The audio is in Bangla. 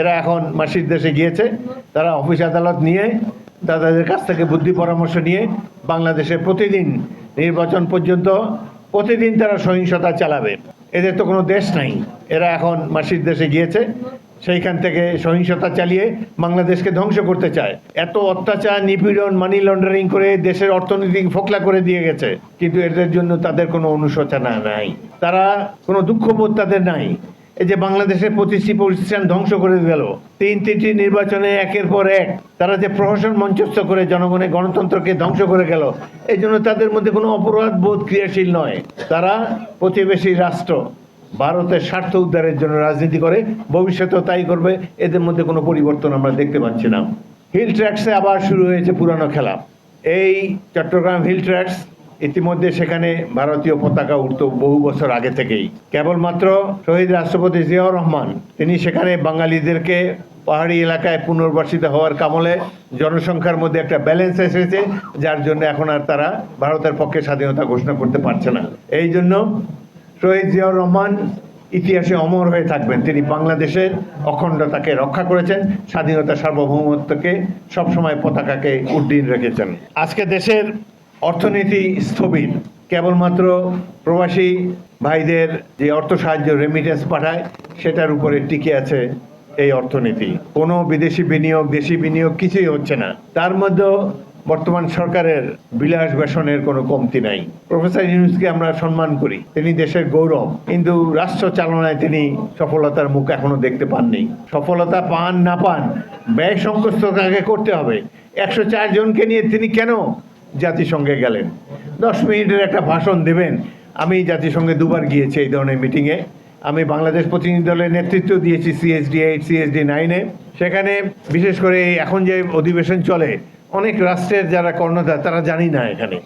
এরা এখন মাসির দেশে গিয়েছে। তারা অফিস আদালত নিয়ে, তাদের কাছ থেকে বুদ্ধি পরামর্শ নিয়ে বাংলাদেশে প্রতিদিন নির্বাচন পর্যন্ত প্রতিদিন তারা সহিংসতা চালাবে। এদের তো কোনো দেশ নাই। এরা এখন মাসির দেশে গিয়েছে। সেইখান থেকে সহিংসতা চালিয়ে বাংলাদেশকে ধ্বংস করতে চায়। এত অত্যাচার, নিপীড়ন মানি লন্ডারিং করে দেশের অর্থনীতি ফোকলা করে দিয়ে গেছে। কিন্তু এদের জন্য তাদের কোনো অনুশোচনা নাই। তারা কোনো দুঃখবোধ তাদের নাই। এই যে বাংলাদেশের প্রতিষ্ঠি প্রতিষ্ঠান ধ্বংস করে গেল, তিন তিনটি নির্বাচনে একের পর এক তারা যে প্রহসন মঞ্চস্থ করে জনগণের গণতন্ত্রকে ধ্বংস করে গেল, এই জন্য তাদের মধ্যে কোনো অপরাধ বোধ ক্রিয়াশীল নয়। তারা প্রতিবেশী রাষ্ট্র, ভারতের স্বার্থ উদ্ধারের জন্য রাজনীতি করে, ভবিষ্যতেও তাই করবে, এদের মধ্যে কোনো পরিবর্তন আমরা দেখতে পাচ্ছি না। হিল ট্র্যাক্সে আবার শুরু হয়েছে পুরানো খেলা। এই চট্টগ্রাম হিল ট্র্যাক্স ইতিমধ্যে সেখানে ভারতীয় পতাকা উঠত বহু বছর আগে থেকেই। কেবলমাত্র শহীদ রাষ্ট্রপতি জিয়াউর রহমান, তিনি সেখানে বাঙালিদেরকে পাহাড়ি এলাকায় পুনর্বাসিত হওয়ার কামলে জনসংখ্যার মধ্যে একটা ব্যালেন্স এসেছে, যার জন্য এখন আর তারা ভারতের পক্ষে স্বাধীনতা ঘোষণা করতে পারছে না। এই জন্য শহীদ জিয়াউর রহমান ইতিহাসে অমর হয়ে থাকবেন। তিনি বাংলাদেশের অখণ্ডতাকে রক্ষা করেছেন, স্বাধীনতা সার্বভৌমত্বকে সবসময় পতাকাকে উড্ডীন রেখেছেন। আজকে দেশের অর্থনীতি স্থবির। কেবলমাত্র প্রবাসী ভাইদের যে অর্থ সাহায্য রেমিটেন্স পাঠায়, সেটার উপরে টিকে আছে এই অর্থনীতি। কোনো বিদেশি বিনিয়োগ, দেশি বিনিয়োগ কিছুই হচ্ছে না। তার মধ্যেও বর্তমান সরকারের বিলাস বেসনের কোনো কমতি নাই। প্রফেসর ইউনুসকে আমরা সম্মান করি। তিনি দেশের গৌরব। কিন্তু রাষ্ট্র চালনায় তিনি সফলতার মুখ এখনও দেখতে পাননি। সফলতা পান না পান ব্যয় সংকোচতাকে করতে হবে। একশো চার জনকে নিয়ে তিনি কেন জাতিসংঘে গেলেন। দশ মিনিটের একটা ভাষণ দেবেন। আমি জাতিসংঘে দুবার গিয়েছি এই ধরনের মিটিংয়ে। আমি বাংলাদেশ প্রতিনিধি দলের নেতৃত্ব দিয়েছি সিএসডি এইট সিএসডি নাইনে সেখানে বিশেষ করে এখন যে অধিবেশন চলে, অনেক রাষ্ট্রের যারা কর্ণধার, তারা জানি না এখানে।